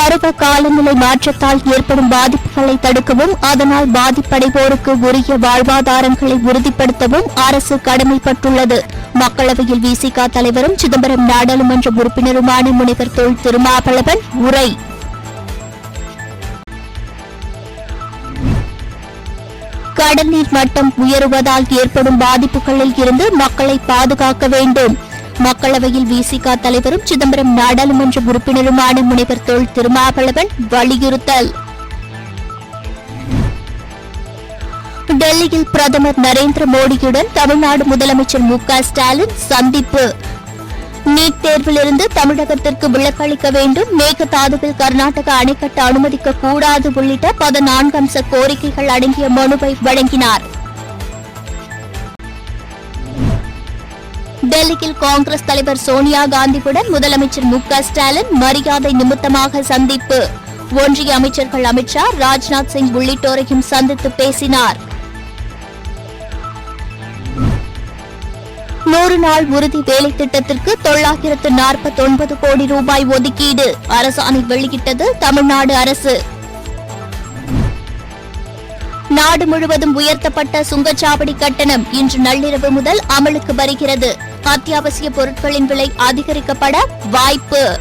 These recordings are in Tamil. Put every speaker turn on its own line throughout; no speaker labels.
பருவ காலநிலை மாற்றத்தால் ஏற்படும் பாதிப்புகளை தடுக்கவும் அதனால் பாதிப்படைவோருக்கு உரிய வாழ்வாதாரங்களை உறுதிப்படுத்தவும் அரசு கடமைப்பட்டுள்ளது. மக்களவையில் விசிக தலைவரும் சிதம்பரம் நாடாளுமன்ற உறுப்பினருமான முனைவர் தொல் திருமாவளவன் உரை. கடல் நீர் மட்டம் உயருவதால் ஏற்படும் பாதிப்புகளில் இருந்து மக்களை பாதுகாக்க வேண்டும். மக்களவையில் விசிக தலைவரும் சிதம்பரம் நாடாளுமன்ற உறுப்பினருமான முனைவர் தொல் திருமாவளவன் வலியுறுத்தல். டெல்லியில் பிரதமர் நரேந்திர மோடியுடன் தமிழ்நாடு முதலமைச்சர் மு ஸ்டாலின் சந்திப்பு. நீட் தேர்விலிருந்து தமிழகத்திற்கு விலக்களிக்க வேண்டும். மேகதாதுவில் கர்நாடக அணை கட்ட அனுமதிக்க கூடாது உள்ளிட்ட பதினான்கு அம்ச கோரிக்கைகள் அடங்கிய மனுவை வழங்கினாா் டெல்லியில் காங்கிரஸ் தலைவர் சோனியா காந்தியுடன் முதலமைச்சர் மு க ஸ்டாலின் மரியாதை நிமித்தமாக சந்திப்பு. ஒன்றிய அமைச்சர்கள் அமித்ஷா ராஜ்நாத் சிங் உள்ளிட்டோரையும் சந்தித்து பேசினார். நூறு நாள் உறுதி வேலை திட்டத்திற்கு தொள்ளாயிரத்து நாற்பத்தி ஒன்பது கோடி ரூபாய் ஒதுக்கீடு. அரசாணை வெளியிட்டது தமிழ்நாடு அரசு. நாடு முழுவதும் உயர்த்தப்பட்ட சுங்கச்சாவடி கட்டணம் இன்று நள்ளிரவு முதல் அமலுக்கு வருகிறது. அத்தியாவசிய பொருட்களின் விலை அதிகரிக்கப்பட வாய்ப்பு.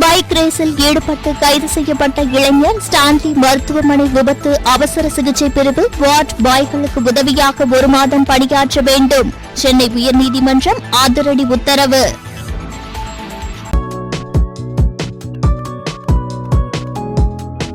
பைக் ரேஸில் ஈடுபட்டு கைது செய்யப்பட்ட இளைஞர் ஸ்டான்லி மருத்துவமனை விபத்து அவசர சிகிச்சை பிரிவு வார்ட் பாய்களுக்கு உதவியாக ஒரு மாதம் பணியாற்ற வேண்டும். சென்னை உயர்நீதிமன்றம் அதிரடி உத்தரவு.